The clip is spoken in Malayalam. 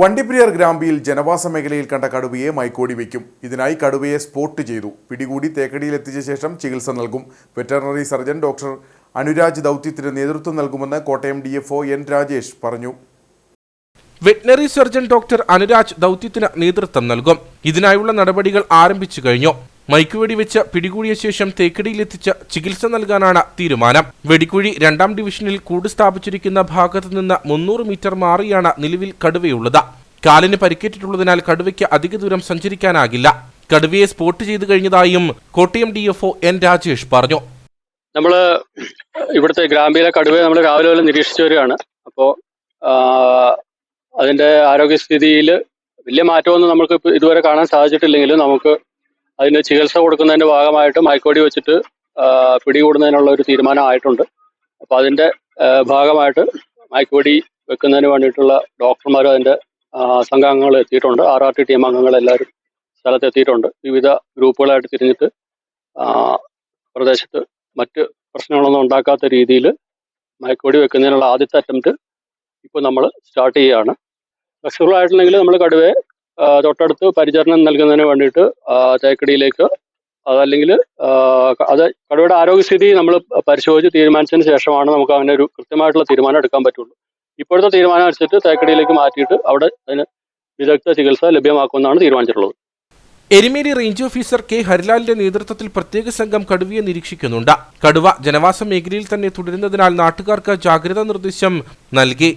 വണ്ടിപ്പെരിയാർ ഗ്രാമ്പിയിൽ ജനവാസ മേഖലയിൽ കണ്ട കടുവയെ മൈക്കോടി വയ്ക്കും. ഇതിനായി കടുവയെ സ്പോട്ട് ചെയ്തു. പിടികൂടി തേക്കടിയിൽ എത്തിച്ച ശേഷം ചികിത്സ നൽകും. വെറ്ററിനറി സർജൻ ഡോക്ടർ അനുരാജ് ദൗത്യത്തിന് നേതൃത്വം നൽകുമെന്ന് കോട്ടയം ഡി എൻ രാജേഷ് പറഞ്ഞു. വെറ്റിനറി സർജൻ ഡോക്ടർ അനുരാജ് ദൗത്യത്തിന് നേതൃത്വം നൽകും. ഇതിനായുള്ള നടപടികൾ ആരംഭിച്ചു കഴിഞ്ഞു. മയക്കുവെടി വെച്ച് പിടികൂടിയ ശേഷം തേക്കടിയിലെത്തിച്ച് ചികിത്സ നൽകാനാണ് തീരുമാനം. വെടിക്കുഴി രണ്ടാം ഡിവിഷനിൽ കൂട് സ്ഥാപിച്ചിരിക്കുന്ന ഭാഗത്ത് നിന്ന് മുന്നൂറ് മീറ്റർ മാറിയാണ് നിലവിൽ കടുവയുള്ളത്. കാലിന് പരിക്കേറ്റിട്ടുള്ളതിനാൽ കടുവയ്ക്ക് അധിക ദൂരം സഞ്ചരിക്കാനാകില്ല. കടുവയെ സ്പോട്ട് ചെയ്തു കഴിഞ്ഞതായും കോട്ടയം ഡി എൻ രാജേഷ് പറഞ്ഞു. നമ്മൾ ഇവിടുത്തെ ഗ്രാമ്പിയിലെ കടുവയെ നമ്മൾ രാവിലെ മുതൽ നിരീക്ഷിച്ചു വരികയാണ്. അപ്പോൾ അതിന്റെ ആരോഗ്യസ്ഥിതിയിൽ വലിയ മാറ്റമൊന്നും നമുക്ക് ഇതുവരെ കാണാൻ സാധിച്ചിട്ടില്ലെങ്കിലും നമുക്ക് അതിന് ചികിത്സ കൊടുക്കുന്നതിന്റെ ഭാഗമായിട്ട് മയക്കോടി വെച്ചിട്ട് പിടികൂടുന്നതിനുള്ള ഒരു തീരുമാനമായിട്ടുണ്ട്. അപ്പോൾ അതിന്റെ ഭാഗമായിട്ട് മയക്കുവെടി വെക്കുന്നതിന് വേണ്ടിയിട്ടുള്ള ഡോക്ടർമാരും അതിന്റെ സംഘാംഗങ്ങൾ എത്തിയിട്ടുണ്ട്. ആർ ആർ ടി ടീം അംഗങ്ങൾ എല്ലാവരും സ്ഥലത്ത് എത്തിയിട്ടുണ്ട് വിവിധ ഗ്രൂപ്പുകളായിട്ട് തിരിഞ്ഞിട്ട് പ്രദേശത്ത് മറ്റ് പ്രശ്നങ്ങളൊന്നും ഉണ്ടാക്കാത്ത രീതിയിൽ മയക്കുവെടി വെക്കുന്നതിനുള്ള ആദ്യത്തെ അറ്റംപ്റ്റ് ഇപ്പോൾ നമ്മൾ സ്റ്റാർട്ട് ചെയ്യുകയാണ്. സക്സസ്ഫുൾ ആയിട്ടുണ്ടെങ്കിൽ നമ്മൾ കടുവയെ തൊട്ടടുത്ത് പരിചരണം നൽകുന്നതിന് വേണ്ടിയിട്ട് തേക്കടിയിലേക്ക് അതല്ലെങ്കിൽ അത് കടുവയുടെ ആരോഗ്യസ്ഥിതി നമ്മൾ പരിശോധിച്ച് തീരുമാനിച്ചതിന് ശേഷമാണ് നമുക്ക് അങ്ങനെ ഒരു കൃത്യമായിട്ടുള്ള തീരുമാനം എടുക്കാൻ പറ്റുള്ളൂ. ഇപ്പോഴത്തെ തീരുമാനം അനുസരിച്ച് തേക്കടിയിലേക്ക് മാറ്റിയിട്ട് അവിടെ അതിന് വിദഗ്ധ ചികിത്സ ലഭ്യമാക്കുമെന്നാണ് തീരുമാനിച്ചിട്ടുള്ളത്. Erumeli range officer K. ഹരിലാലിന്റെ നേതൃത്വത്തിൽ പ്രത്യേക സംഘം കടുവയെ നിരീക്ഷിക്കുന്നുണ്ട്. കടുവ ജനവാസ മേഖലയിൽ തന്നെ തുടരുന്നതിനാൽ നാട്ടുകാർക്ക് ജാഗ്രതാ നിർദ്ദേശം നൽകി.